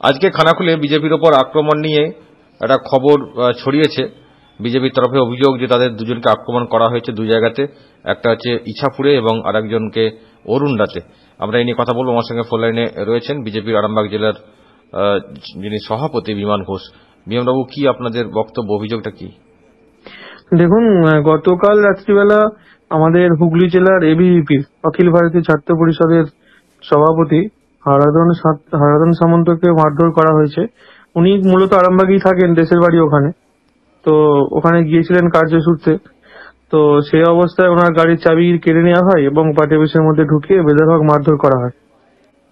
আজকে খানাকুলে বিজেপির ওপর আক্রমণ নিয়ে একটা খবর ছড়িয়েছে। বিজেপির তরফে অভিযোগ যে তাদের দুজনকে আক্রমণ করা হয়েছে দুই জায়গাতে। একটা হচ্ছে ইছাপুরে এবং আরেকজনকে অরুণডাতে। আমরা এই নিয়ে কথা বলব। আমার সঙ্গে ফোন লাইনে রয়েছেন বিজেপির আরামবাগ জেলার যিনি সভাপতি বিমান ঘোষ। বিমানবাবু, কি আপনাদের বক্তব্য, অভিযোগটা কি? দেখুন গতকাল রাত্রিবেলা আমাদের হুগলি জেলার এবিভিপি অখিল ভারতীয় ছাত্র পরিষদের সভাপতি হারাধন সামন্তকে মারধর করা হয়েছে। উনি মূলত আরামবাগেই থাকেন, দেশের বাড়ি ওখানে। তো ওখানে গিয়েছিলেন কার্যসূত্রে তো সেই অবস্থায় ওনার গাড়ির চাবি কেড়ে নেওয়া হয় এবং পার্টি অফিসের মধ্যে ঢুকিয়ে বেদরভাগ মারধর করা হয়।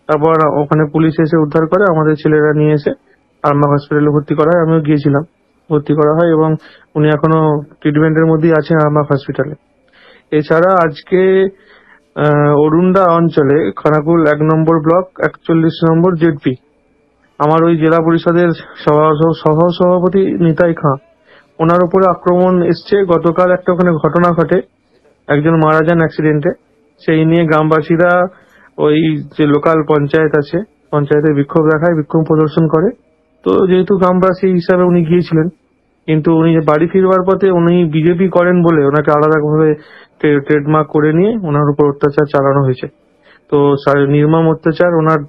তারপর ওখানে পুলিশ এসে উদ্ধার করে আমাদের ছেলেরা নিয়ে এসে আরামবাগ হসপিটালে ভর্তি করা হয়। আমিও গিয়েছিলাম, ভর্তি করা হয় এবং উনি এখনও ট্রিটমেন্টের মধ্যেই আছেন আরামবাগ হসপিটালে। এছাড়া আজকে আহ, অঞ্চলে খানাকুল এক নম্বর ব্লক একচল্লিশ নম্বর জেডপি। আমার ওই জেলা পরিষদের সহ সভাপতি নিতাই খাঁ। ওনার উপরে আক্রমণ এসছে। গতকাল একটা ওখানে ঘটনা ঘটে। একজন মারা যান অ্যাক্সিডেন্টে সেই নিয়ে গ্রামবাসীরা ওই যে লোকাল পঞ্চায়েত আছে পঞ্চায়েতে বিক্ষোভ দেখায় বিক্ষোভ প্রদর্শন করে। তো যেহেতু গ্রামবাসী হিসাবে উনি গিয়েছিলেন কিন্তু উনি যে বাড়ি ফিরবার পথে উনি বিজেপি করেন বলে ওনাকে আলাদাভাবে ট্রেডমার্ক করে নিয়ে ওনার উপর অত্যাচার চালানো হয়েছে। তো নির্মম অত্যাচার ওনার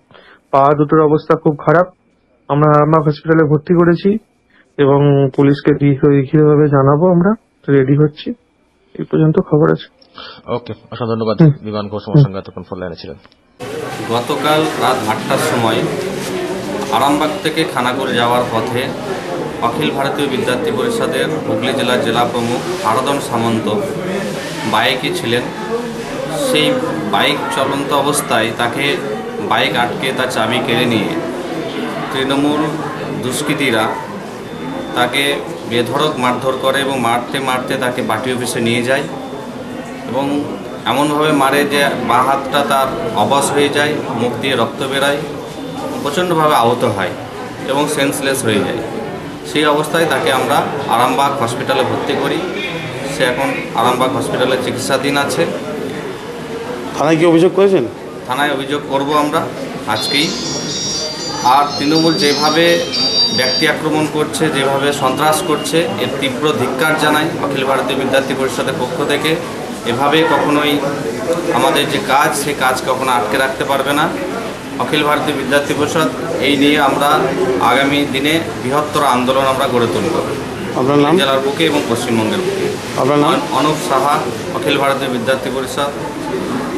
পা দুটোর অবস্থা খুব খারাপ। আমরা আরামবাগ হসপিটালে ভর্তি করেছি এবং পুলিশকে লিখিতভাবে জানাব আমরা। রেডি হচ্ছি। এই পর্যন্ত খবর আছে। ওকে অসংখ্য ধন্যবাদ। বিমান ঘোষ আমার সঙ্গে এতক্ষণ ফোন লাইনে ছিলেন। গতকাল রাত আটটার সময় আরামবাগ থেকে খানাকুল যাওয়ার পথে অখিল ভারতীয় বিদ্যার্থী পরিষদের হুগলি জেলার জেলা প্রমুখ আরাধন সামন্ত বাইকে ছিলেন। সেই বাইক চলন্ত অবস্থায় তাকে বাইক আটকে তার চাবি কেড়ে নিয়ে তৃণমূল দুষ্কৃতীরা তাকে বেধড়ক মারধর করে এবং মারতে মারতে তাকে পার্টি অফিসে নিয়ে যায় এবং এমনভাবে মারে যে বাঁ হাতটা তার অবশ হয়ে যায়, মুখ দিয়ে রক্ত বেরোয়। প্রচণ্ডভাবে আহত হয় এবং সেন্সলেস হয়ে যায়। সেই অবস্থায় তাকে আমরা আরামবাগ হসপিটালে ভর্তি করি। সে এখন আরামবাগ হসপিটালে চিকিৎসাধীন আছে। থানায় কি অভিযোগ করেছেন? থানায় অভিযোগ করব আমরা আজকেই। আর তৃণমূল যেভাবে ব্যক্তি আক্রমণ করছে যেভাবে সন্ত্রাস করছে এর তীব্র ধিক্কার জানাই অখিল ভারতীয় বিদ্যার্থী পরিষদের পক্ষ থেকে। এভাবে কখনোই আমাদের যে কাজ সে কাজ কখনো আটকে রাখতে পারবে না। অখিল ভারতীয় বিদ্যার্থী পরিষদ এই নিয়ে আমরা আগামী দিনে বৃহত্তর আন্দোলন আমরা গড়ে তুলব। আপনার নাম? জেলার বুকে এবং পশ্চিমবঙ্গের বুকে। আপনার নাম? অনুপ সাহা অখিল ভারতীয় বিদ্যার্থী পরিষদ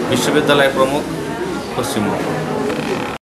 বিশ্ববিদ্যালয় প্রমুখ পশ্চিমবঙ্গ।